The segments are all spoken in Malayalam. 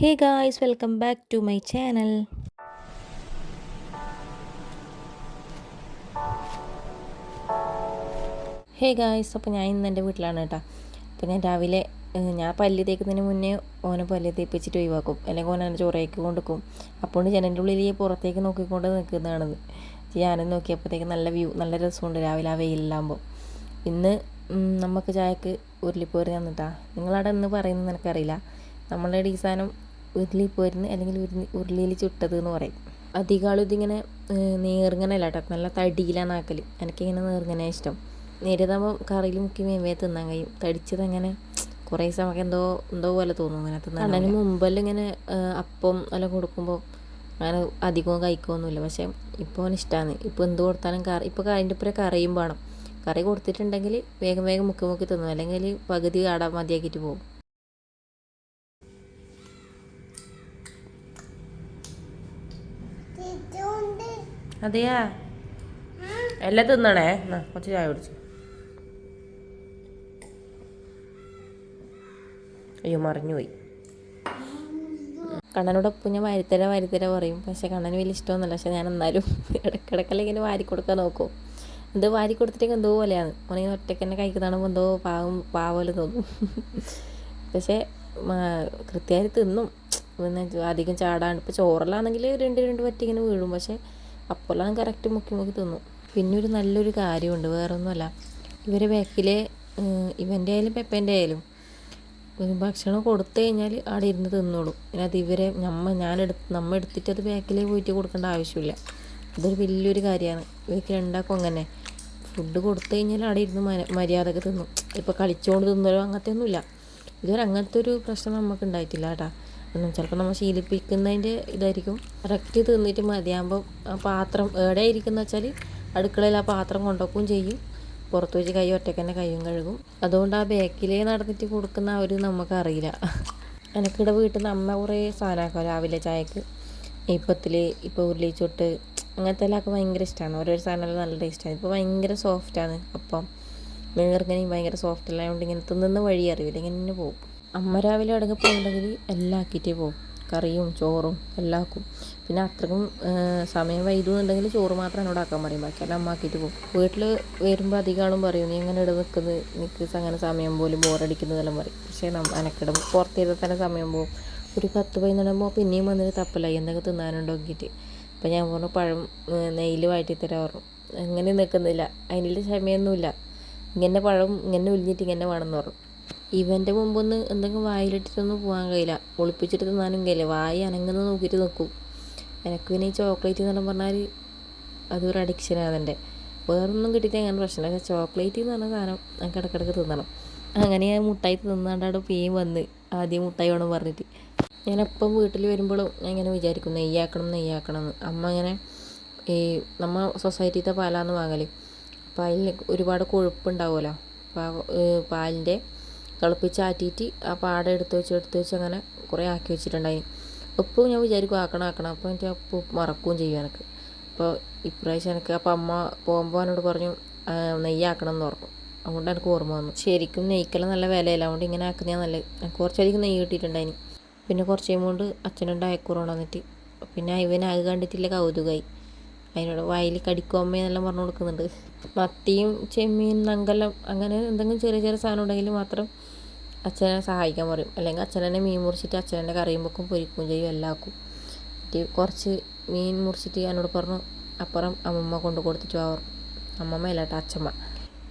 Hey guys welcome back to my channel hey guys അപ്പോൾ ഞാൻ ഇന്ന് എന്റെ വീട്ടിലാണ് കേട്ടോ. അപ്പോൾ ഞാൻ രാവിലെ ഞാൻ പല്ല് തേക്കുന്നതിന് മുന്നേ ഓനെ പല്ല് തേപ്പിച്ചിട്ട് ഒഴിവാക്കും. അല്ലെങ്കിൽ ഓനെ ചോറയ്ക്ക് കൊണ്ടുക്കും. അപ്പോൾ ജനലിന്റെ ഉള്ളിൽ പുറത്തേക്ക് നോക്കിക്കൊണ്ട് നിൽക്കുന്നതാണത്. ഞാനും നോക്കിയപ്പോഴത്തേക്ക് നല്ല വ്യൂ നല്ല രസമുണ്ട് രാവിലെ ആ വെയിലാകുമ്പോൾ ഇന്ന് നമുക്ക് ചായക്ക് ഉരുളിപ്പോര് തന്നിട്ടാ. നിങ്ങളവിടെ ഇന്ന് പറയുന്നത് എനിക്കറിയില്ല നമ്മളുടെ ഈ സാധനം ഉരുളിപ്പോരുന്ന് അല്ലെങ്കിൽ ഉരുളി ഉരുളിയിൽ ചുട്ടത് എന്ന് പറയും. അധികം ഇതിങ്ങനെ നേർങ്ങനല്ല കേട്ടോ. നല്ല തടിയിലാണ് ആക്കൽ എനിക്കിങ്ങനെ നേർങ്ങനെ ഇഷ്ടം. നേരിയതാകുമ്പോൾ കറിയിൽ മുക്കി മേമേ തിന്നാൻ കഴിയും. തടിച്ചത് അങ്ങനെ കുറേ സമയം എന്തോ എന്തോ പോലെ തോന്നും അങ്ങനെ തിന്നാൻ അതിന് മുമ്പെല്ലാം ഇങ്ങനെ അപ്പം എല്ലാം കൊടുക്കുമ്പോൾ അങ്ങനെ അധികവും കഴിക്കുകയൊന്നുമില്ല പക്ഷേ ഇപ്പോൾ അവന് ഇഷ്ടമാണ് ഇപ്പോൾ എന്ത് കൊടുത്താലും കറി ഇപ്പോൾ അതിന്റെ ഒപ്പം കറിയും വേണം. കറി കൊടുത്തിട്ടുണ്ടെങ്കിൽ വേഗം വേഗം മുക്കി മുക്കി തിന്നും. അല്ലെങ്കിൽ പകുതി ആടാൻ മതിയാക്കിയിട്ട് പോകും. അതെയാ? എല്ലാം തിന്നണേ? എന്നാ കുറച്ച് ചായ കുടിച്ചു. അയ്യോ മറിഞ്ഞുപോയി. കണ്ണനോട് ഒപ്പം ഞാൻ വരിത്തര വരിത്തര പറയും. പക്ഷെ കണ്ണന് വലിയ ഇഷ്ടമൊന്നുമില്ല. പക്ഷെ ഞാൻ എന്നാലും ഇടക്കിടക്കല്ല ഇങ്ങനെ വാരി കൊടുക്കാൻ നോക്കും. എന്തോ വാരി കൊടുത്തിട്ടെങ്കിൽ എന്തോ പോലെയാണ്. ഓനെങ്കിൽ ഒറ്റയ്ക്ക് തന്നെ കഴിക്കുന്നതാണുമ്പോൾ എന്തോ പാവം പാവൽ തോന്നും. പക്ഷേ കൃത്യമായിട്ട് തിന്നും. അധികം ചാടാണ്ട്. ഇപ്പോൾ ചോറിലാണെങ്കിൽ രണ്ട് രണ്ട് പറ്റി ഇങ്ങനെ വീഴും. പക്ഷേ അപ്പോഴെല്ലാം കറക്റ്റ് മുക്കി മുക്കി തിന്നും. പിന്നെ ഒരു നല്ലൊരു കാര്യമുണ്ട് വേറൊന്നുമല്ല. ഇവരെ ബാക്കിലെ ഇവന്റെ ആയാലും പെപ്പേന്റെ ആയാലും ഭക്ഷണം കൊടുത്തു കഴിഞ്ഞാൽ അവിടെ ഇരുന്ന് തിന്നോളും. അതിനകത്ത് ഇവരെ നമ്മ ഞാനെടുത്ത് നമ്മ എടുത്തിട്ട് അത് ബാക്കിലേ പോയിട്ട് കൊടുക്കേണ്ട ആവശ്യമില്ല. അതൊരു വലിയൊരു കാര്യമാണ്. ഇവർക്ക് രണ്ടാക്കും അങ്ങനെ. ഫുഡ് കൊടുത്തു കഴിഞ്ഞാൽ അവിടെ ഇരുന്ന് മര- മര്യാദയ്ക്ക് തിന്നും. ഇപ്പോൾ കളിച്ചുകൊണ്ട് തിന്നലോ അങ്ങനത്തെ ഒന്നുമില്ല ഇതുവരെ അങ്ങനത്തെ ഒരു പ്രശ്നം നമുക്ക് ഉണ്ടായിട്ടില്ല കേട്ടാ. ചിലപ്പോൾ നമ്മൾ ശീലിപ്പിക്കുന്നതിന്റെ ഇതായിരിക്കും. കറക്റ്റ് തിന്നിട്ട് മതിയാകുമ്പോൾ ആ പാത്രം എവിടെ ഇരിക്കുന്ന വെച്ചാൽ അടുക്കളയിൽ ആ പാത്രം കൊണ്ടുപോക്കുകയും ചെയ്യും. പുറത്ത് വെച്ച് കൈ ഒറ്റയ്ക്ക് തന്നെ കൈയും കഴുകും. അതുകൊണ്ട് ആ ബാക്കിലേ നടന്നിട്ട് കൊടുക്കുന്ന അവർ നമുക്കറിയില്ല എനിക്കിടെ വീട്ടിൽ നിന്ന് അമ്മ കുറേ സാധനമാക്കും രാവിലെ ചായക്ക് ഇപ്പത്തിൽ ഇപ്പോൾ ഉരുളി ചുട്ട് അങ്ങനത്തെ എല്ലാമൊക്കെ ഭയങ്കര ഇഷ്ടമാണ് ഓരോരോ സാധനമെല്ലാം നല്ല ടേസ്റ്റാണ് ഇപ്പോൾ ഭയങ്കര സോഫ്റ്റാണ് അപ്പം. നേർങ്ങനെയും ഭയങ്കര സോഫ്റ്റ് ആയതുകൊണ്ട് ഇങ്ങനെ തിന്നുന്ന വഴി അറിയില്ല. ഇങ്ങനെ പോകും. അമ്മ രാവിലെ അടങ്ങി പോകുന്നുണ്ടെങ്കിൽ എല്ലാം ആക്കിയിട്ടേ പോകും. കറിയും ചോറും എല്ലാം ആക്കും. പിന്നെ അത്രക്കും സമയം വൈകുന്നുണ്ടെങ്കിൽ ചോറ് മാത്രം എന്നോട് ആക്കാൻ പറയും. ബാക്കി എല്ലാം അമ്മ ആക്കിയിട്ട് പോകും. വീട്ടിൽ വരുമ്പോൾ അധികം പറയും നീ എങ്ങനെ ഇവിടെ നിൽക്കുന്നത് നിൽക്ക് അങ്ങനെ സമയം പോലും ബോറടിക്കുന്നതെല്ലാം പറയും. പക്ഷേ എനക്കിടും പുറത്തിരുന്ന് തന്നെ സമയം പോകും. ഒരു പത്ത് പതിനൊന്നാകുമ്പോൾ പിന്നെയും വന്നിട്ട് തപ്പലായി. എന്തൊക്കെ തിന്നാനുണ്ടോ നോക്കിയിട്ട്. അപ്പം ഞാൻ പറഞ്ഞു പഴം നെയ്യിൽ വാട്ടി തരാൻ പറഞ്ഞു. അങ്ങനെ നിൽക്കുന്നില്ല. അതിനുള്ള ക്ഷമയൊന്നുമില്ല ഇങ്ങനെ പഴം ഇങ്ങനെ ഉലിഞ്ഞിട്ട് ഇങ്ങനെ വേണമെന്ന് പറഞ്ഞു. ഇവന്റെ മുമ്പൊന്ന് എന്തെങ്കിലും വായിലിട്ടിട്ടൊന്നും പോകാൻ കഴിയില്ല. ഒളിപ്പിച്ചിട്ട് തിന്നാനും കഴിയില്ല. വായി അനങ്ങുന്ന നോക്കിയിട്ട് നിൽക്കും എനിക്ക് പിന്നെ ഈ ചോക്ലേറ്റ് എന്നെല്ലാം പറഞ്ഞാൽ അതൊരു അഡിക്ഷനാണ് എന്റെ വേറൊന്നും കിട്ടിയിട്ട് അങ്ങനെ പ്രശ്നമില്ല പക്ഷേ ചോക്ലേറ്റ് എന്ന് പറഞ്ഞ സാധനം എനിക്ക് ഇടയ്ക്കിടയ്ക്ക് തിന്നണം. അങ്ങനെ ഞാൻ മുട്ടായി തിന്നാണ്ടാണ് പേ വന്ന് ആദ്യം മുട്ടായി വേണം പറഞ്ഞിട്ട്. ഞാൻ എപ്പം വീട്ടിൽ വരുമ്പോഴും ഞാൻ ഇങ്ങനെ വിചാരിക്കും നെയ്യാക്കണം നെയ്യാക്കണം എന്ന്. അമ്മ ഇങ്ങനെ ഈ നമ്മ സൊസൈറ്റിയിലത്തെ പാലാന്ന് വാങ്ങൽ അപ്പോൾ അതിൽ ഒരുപാട് കൊഴുപ്പുണ്ടാവുമല്ലോ അപ്പോൾ പാലിന്റെ തിളപ്പിച്ചാറ്റിയിട്ട് ആ പാട എടുത്ത് വെച്ച് എടുത്ത് വെച്ച് അങ്ങനെ കുറേ ആക്കി വെച്ചിട്ടുണ്ടായി ഉപ്പും ഞാൻ വിചാരിക്കും ആക്കണം ആക്കണം. അപ്പോൾ എനിക്ക് ഉപ്പ് മറക്കുകയും ചെയ്യും എനിക്ക്. അപ്പോൾ ഇപ്രാവശ്യം എനിക്ക് അപ്പോൾ അമ്മ പോകുമ്പോൾ എന്നോട് പറഞ്ഞു "ആ, നെയ്യാക്കണം എന്ന് പറഞ്ഞു. അതുകൊണ്ട് എനിക്ക് ഓർമ്മ വന്നു. ശരിക്കും നെയ്ക്കെല്ലാം നല്ല വിലയില്ല? അതുകൊണ്ട് ഇങ്ങനെ ആക്കുന്നതാണ് നല്ല എനിക്ക് കുറച്ചധികം നെയ്യ് കിട്ടിയിട്ടുണ്ടായിന്. പിന്നെ കുറച്ച് കഴിയുമ്പോൾ അച്ഛനുണ്ട് അയക്കൂറോണ്ട് വന്നിട്ട്. പിന്നെ ഇവൻ കണ്ടിട്ടില്ല കൗതുകമായി അതിനോട് വായിൽ കടിക്കോമ്മയെന്നെല്ലാം പറഞ്ഞു കൊടുക്കുന്നുണ്ട്. മത്തിയും ചെമ്മീൻ നങ്കലം അങ്ങനെ എന്തെങ്കിലും ചെറിയ ചെറിയ സാധനം ഉണ്ടെങ്കിൽ മാത്രം അച്ഛനെ സഹായിക്കാൻ പറയും. അല്ലെങ്കിൽ അച്ഛനെ മീൻ മുറിച്ചിട്ട് അച്ഛനെ കറിയും വെക്കും പൊരിക്കും ചെയ്യും എല്ലാം ആക്കും. എന്നിട്ട് കുറച്ച് മീൻ മുറിച്ചിട്ട് എന്നോട് പറഞ്ഞു അപ്പുറം അമ്മമ്മ കൊണ്ടു കൊടുത്തിട്ട് വാ അമ്മമ്മ ഇല്ലാട്ടോ അച്ഛമ്മ.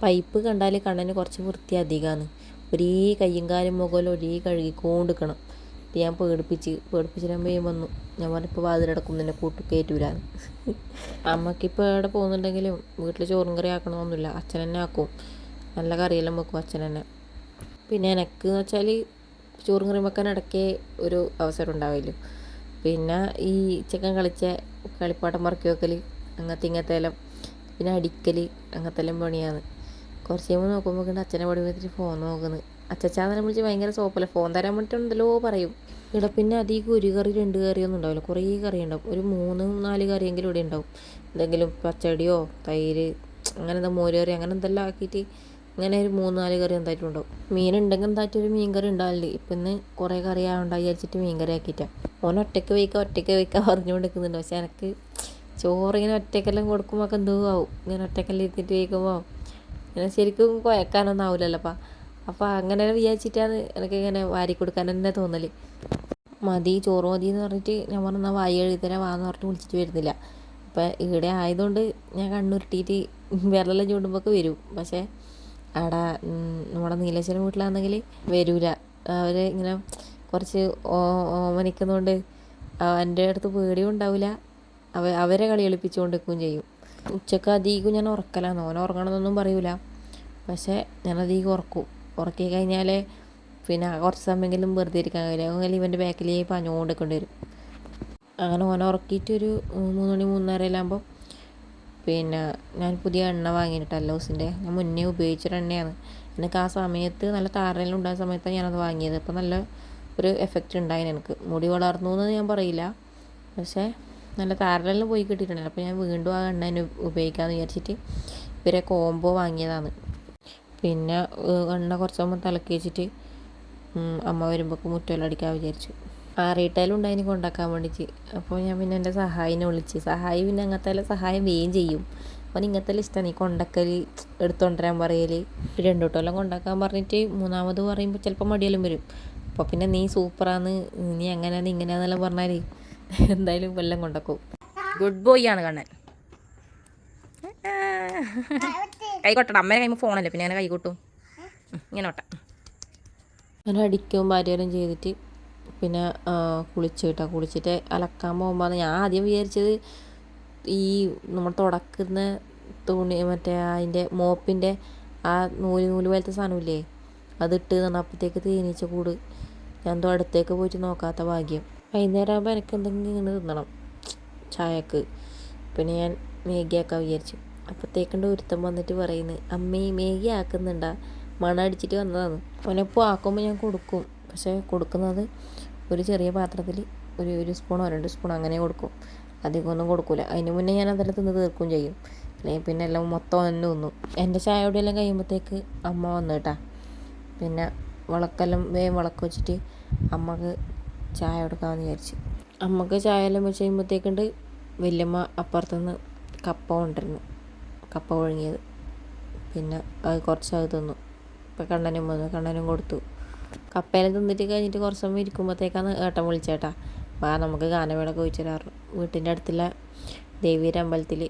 പൈപ്പ് കണ്ടാൽ കണ്ണിന് കുറച്ച് വൃത്തി അധികമാണ്. ഒരേ കയ്യും കാലും മുഖലും ഒരേ കഴുകിക്കൊണ്ടിരിക്കണം. എന്നിട്ട് ഞാൻ പേടിപ്പിച്ച് പേടിപ്പിച്ചിട്ട് വേഗം വന്നു. ഞാൻ പറഞ്ഞു ഇപ്പോൾ വാതിലടക്കും നിന്നെ കൂട്ടി കയറ്റൂലാന്ന്. അമ്മക്കിപ്പോൾ എവിടെ പോകുന്നുണ്ടെങ്കിലും വീട്ടിൽ ചോറും കറി ആക്കണമെന്നൊന്നുമില്ല അച്ഛൻ തന്നെ ആക്കും. നല്ല കറിയെല്ലാം വെക്കും അച്ഛൻ തന്നെ പിന്നെ എനക്ക് എന്ന് വെച്ചാൽ ചോറും കറിയും വെക്കാൻ ഇടയ്ക്കേ ഒരു അവസരം ഉണ്ടാവില്ല. പിന്നെ ഈ ചിക്കൻ കളിച്ച കളിപ്പാട്ടം മറക്കി വെക്കൽ അങ്ങനത്തെ ഇങ്ങനത്തെ എല്ലാം. പിന്നെ അടിക്കൽ അങ്ങനത്തെ എല്ലാം പണിയാണ്. കുറച്ച് കഴിയുമ്പോൾ നോക്കുമ്പോൾ കണ്ട് അച്ഛനെ വന്നിട്ട് ഫോൺ നോക്കുന്നത് അച്ഛച്ചാന്നെ വിളിച്ച് ഭയങ്കര സോപ്പല്ല? ഫോൺ തരാൻ വേണ്ടിയിട്ടുണ്ടല്ലോ പറയും. ഇവിടെ പിന്നെ അധികം ഒരു കറി രണ്ട് കറിയൊന്നും ഉണ്ടാവില്ല. കുറേ കറി ഉണ്ടാവും. ഒരു മൂന്ന് നാല് കറിയെങ്കിലും ഇവിടെ ഉണ്ടാവും. എന്തെങ്കിലും പച്ചടിയോ തൈര് അങ്ങനെ എന്താ മോര് കറി അങ്ങനെ എന്തെല്ലാം ആക്കിയിട്ട് ഇങ്ങനെ ഒരു മൂന്ന് നാല് കറി എന്തായിട്ടുണ്ടാവും. മീൻ ഉണ്ടെങ്കിൽ എന്തായിട്ടും ഒരു മീൻ കറി ഉണ്ടാവില്ല ഇപ്പം ഇന്ന് കുറേ കറി ആവണ്ട വിചാരിച്ചിട്ട് മീൻ കറി ആക്കിയിട്ടാണ് ഓൻ ഒറ്റയ്ക്ക് വയ്ക്കുക ഒറ്റയ്ക്ക് വയ്ക്കുക പറഞ്ഞുകൊണ്ട് നിൽക്കുന്നുണ്ട് പക്ഷെ എനിക്ക് ചോറിങ്ങനെ ഒറ്റയ്ക്കെല്ലാം കൊടുക്കുമ്പോൾ ഒക്കെ എന്തോ ആവും. ഇങ്ങനെ ഒറ്റയ്ക്കെല്ലാം ഇരുത്തിട്ട് വയ്ക്കുമ്പോൾ ഇങ്ങനെ ശരിക്കും കുഴക്കാനൊന്നും ആവില്ലല്ലോപ്പാ അപ്പോൾ അങ്ങനെ വിചാരിച്ചിട്ടാണ് എനിക്ക് ഇങ്ങനെ വാരി കൊടുക്കാൻ തന്നെ തോന്നൽ മതി ചോറ് മതി എന്ന് പറഞ്ഞിട്ട് ഞാൻ പറഞ്ഞാൽ വായി എഴുതരാ വാന്ന് പറഞ്ഞിട്ട് വിളിച്ചിട്ട് വരുന്നില്ല. അപ്പം ഇവിടെ ആയതുകൊണ്ട് ഞാൻ കണ്ണുരുട്ടിയിട്ട് വിരലെല്ലാം ചൂണ്ടുമ്പോൾ വരും. പക്ഷേ അവിടെ നമ്മുടെ നീലേശ്വരം വീട്ടിലാണെങ്കിൽ വരൂല. അവർ ഇങ്ങനെ കുറച്ച് ഓമനിക്കുന്നതുകൊണ്ട് എന്റെ അടുത്ത് പേടിയും ഉണ്ടാവില്ല അവ അവരെ കളി എളുപ്പിച്ചു നിൽക്കുകയും ചെയ്യും. ഉച്ചയ്ക്ക് അധികം ഞാൻ ഉറക്കലാണ് ഓൻ ഉറങ്ങണമെന്നൊന്നും പറയൂല. പക്ഷേ ഞാൻ അധികം ഉറക്കും. ഉറക്കി കഴിഞ്ഞാൽ പിന്നെ കുറച്ച് സമയമെങ്കിലും വെറുതെ ഇരിക്കാൻ കഴിയില്ല. അങ്ങനെ ഇവന്റെ ബാക്കിൽ പഞ്ഞുകൊണ്ടിരിക്കേണ്ടി വരും. അങ്ങനെ ഓനെ ഉറക്കിയിട്ട് ഒരു മൂന്ന് മണി മൂന്നര എല്ലാം ആകുമ്പോൾ പിന്നെ ഞാൻ പുതിയ എണ്ണ വാങ്ങിയിട്ട് അല്ലോസിന്റെ ഞാൻ മുന്നേ ഉപയോഗിച്ചൊരു എണ്ണയാണ്. എനിക്ക് ആ സമയത്ത് നല്ല താരനെല്ലാം ഉണ്ടായ സമയത്താണ് ഞാനത് വാങ്ങിയത്. അപ്പോൾ നല്ല ഒരു എഫക്റ്റ് ഉണ്ടായിന് എനിക്ക്. മുടി വളർന്നു എന്ന് ഞാൻ പറയില്ല. പക്ഷേ നല്ല താരനെല്ലാം പോയി കിട്ടിയിട്ടുണ്ട്. അപ്പോൾ ഞാൻ വീണ്ടും ആ എണ്ണ തന്നെ ഉപയോഗിക്കാമെന്ന് വിചാരിച്ചിട്ട് ഇവരെ കോംബോ വാങ്ങിയതാണ്. പിന്നെ എണ്ണ കുറച്ചാകുമ്പോൾ തലക്കി വെച്ചിട്ട് അമ്മ വരുമ്പോൾ മുറ്റമെല്ലാം അടിക്കാൻ വിചാരിച്ചു. ആ റീറ്റെയിലും ഉണ്ടായിന് കൊണ്ടാക്കാൻ വേണ്ടിയിട്ട്. അപ്പോൾ ഞാൻ പിന്നെ എന്റെ സഹായിനെ വിളിച്ച് സഹായി പിന്നെ അങ്ങനത്തെ സഹായം വേഗം ചെയ്യും. അവൻ ഇങ്ങനത്തെ ഇഷ്ടമാണ് ഈ കൊണ്ടക്കൽ എടുത്തുകൊണ്ടുവരാൻ പറയൽ രണ്ടോട്ടെല്ലാം കൊണ്ടാക്കാൻ പറഞ്ഞിട്ട് മൂന്നാമത് പറയുമ്പോൾ ചിലപ്പോൾ മടിയെല്ലാം വരും. അപ്പോൾ പിന്നെ നീ സൂപ്പറാന്ന് നീ എങ്ങനെയാന്ന് ഇങ്ങനെയാന്നെല്ലാം പറഞ്ഞാൽ എന്തായാലും വെല്ലം കൊണ്ടക്കും. ഗുഡ് ബോയ് ആണ് കണ്ണൻ. കൈ കൊട്ടണം. അമ്മേനെ കൈമ്പോൾ ഫോണല്ലേ പിന്നെ അങ്ങനെ കൈ കൊട്ടും. ഇങ്ങനെ കൊട്ട. അങ്ങനെ അടിക്കും ഭാര്യയും ചെയ്തിട്ട് പിന്നെ കുളിച്ച് കേട്ടോ കുളിച്ചിട്ട് അലക്കാൻ പോകുമ്പോൾ ഞാൻ ആദ്യം വിചാരിച്ചത് ഈ നമ്മൾ തുടക്കുന്ന തുണി മറ്റേ അതിന്റെ മോപ്പിന്റെ ആ നൂൽ നൂൽ പോലത്തെ സാധനമില്ലേ? അതിട്ട് അപ്പോഴത്തേക്ക് തേനീച്ച കൂട്. ഞാൻ എന്തോ അടുത്തേക്ക് പോയിട്ട് നോക്കാത്ത ഭാഗ്യം. വൈകുന്നേരം ആകുമ്പോൾ എനിക്ക് എന്തെങ്കിലും ഇങ്ങനെ തിന്നണം. ചായക്ക്. പിന്നെ ഞാൻ മേഗി ആക്കാൻ വിചാരിച്ചു. അപ്പോഴത്തേക്കുണ്ട് ഒരുത്തം വന്നിട്ട് പറയുന്നത് അമ്മേ മേഗി ആക്കുന്നുണ്ടാ. മണ അടിച്ചിട്ട് വന്നതാണ്. ഓനെപ്പോൾ ആക്കുമ്പോൾ ഞാൻ കൊടുക്കും. പക്ഷേ കൊടുക്കുന്നത് ഒരു ചെറിയ പാത്രത്തിൽ ഒരു ഒരു സ്പൂണോ രണ്ട് സ്പൂണോ അങ്ങനെ കൊടുക്കും. അധികമൊന്നും കൊടുക്കില്ല അതിന് മുന്നേ ഞാൻ അതെല്ലാം തിന്ന് തീർക്കും ചെയ്യും. അല്ലെങ്കിൽ പിന്നെ എല്ലാം മൊത്തം തന്നെ തിന്നും. എന്റെ ചായയോടെ എല്ലാം കഴിയുമ്പോഴത്തേക്ക് അമ്മ വന്നു കേട്ടാ. പിന്നെ വിളക്കെല്ലാം വേഗം വിളക്ക് വെച്ചിട്ട് അമ്മയ്ക്ക് ചായ കൊടുക്കാമെന്ന് വിചാരിച്ചു. അമ്മയ്ക്ക് ചായ എല്ലാം വെച്ച് കഴിയുമ്പോഴത്തേക്കുണ്ട് വല്യമ്മ അപ്പുറത്തുനിന്ന് കപ്പ കൊണ്ടിരുന്നു കപ്പ ഒഴുങ്ങിയത് പിന്നെ അത് കുറച്ച് അത് തിന്നു. ഇപ്പം കണ്ണനും വന്നു. കണ്ണനും കൊടുത്തു. കപ്പയെല്ലാം തിന്നിട്ട് കഴിഞ്ഞിട്ട് കുറച്ച് സമയം ഇരിക്കുമ്പോഴത്തേക്കാണ് ഏട്ടൻ വിളിച്ചേട്ടാ. വാ നമുക്ക് ഗാനമേള ചോദിച്ചു തരാറ് വീട്ടിന്റെ അടുത്തുള്ള ദേവിയുടെ അമ്പലത്തിൽ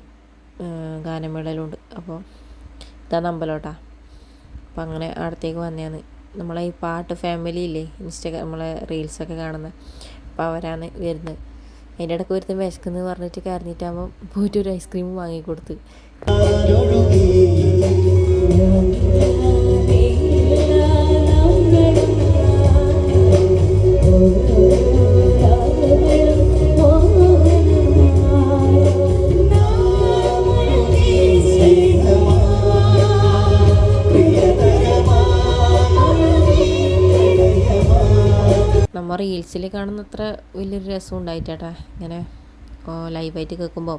ഗാനമേളയിലുണ്ട്. അപ്പോൾ ഇതാണ് നമ്പലോട്ടാ അപ്പം അങ്ങനെ അടുത്തേക്ക് വന്നതാണ് നമ്മളെ ഈ പാട്ട് ഫാമിലി ഇല്ലേ ഇൻസ്റ്റാഗ്രാം നമ്മളെ റീൽസൊക്കെ കാണുന്നത് അപ്പോൾ അവരാണ് വരുന്നത്. അതിന്റെ ഇടയ്ക്ക് ഒരുത്തും വിശക്കുന്നു പറഞ്ഞിട്ട് കരഞ്ഞിട്ടാകുമ്പോൾ പോയിട്ട് ഒരു ഐസ്ക്രീം വാങ്ങിക്കൊടുത്ത്. നമ്മൾ റീൽസിൽ കാണുന്നത്ര വലിയൊരു രസം ഉണ്ടായിട്ടാ ഇങ്ങനെ ലൈവായിട്ട് കേൾക്കുമ്പോൾ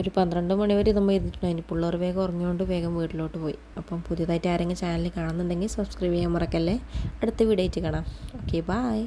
ഒരു പന്ത്രണ്ട് മണി വരെ നമ്മൾ ഇരുന്നിട്ടുണ്ടായിരുന്നു പിള്ളേർ വേഗം ഉറങ്ങിയോണ്ട് വേഗം വീട്ടിലോട്ട് പോയി. അപ്പം പുതിയതായിട്ട് ആരെങ്കിലും ചാനൽ കാണുന്നുണ്ടെങ്കിൽ സബ്സ്ക്രൈബ് ചെയ്യാൻ മറക്കല്ലേ? അടുത്ത വീഡിയോ ആയിട്ട് കാണാം. Okay bye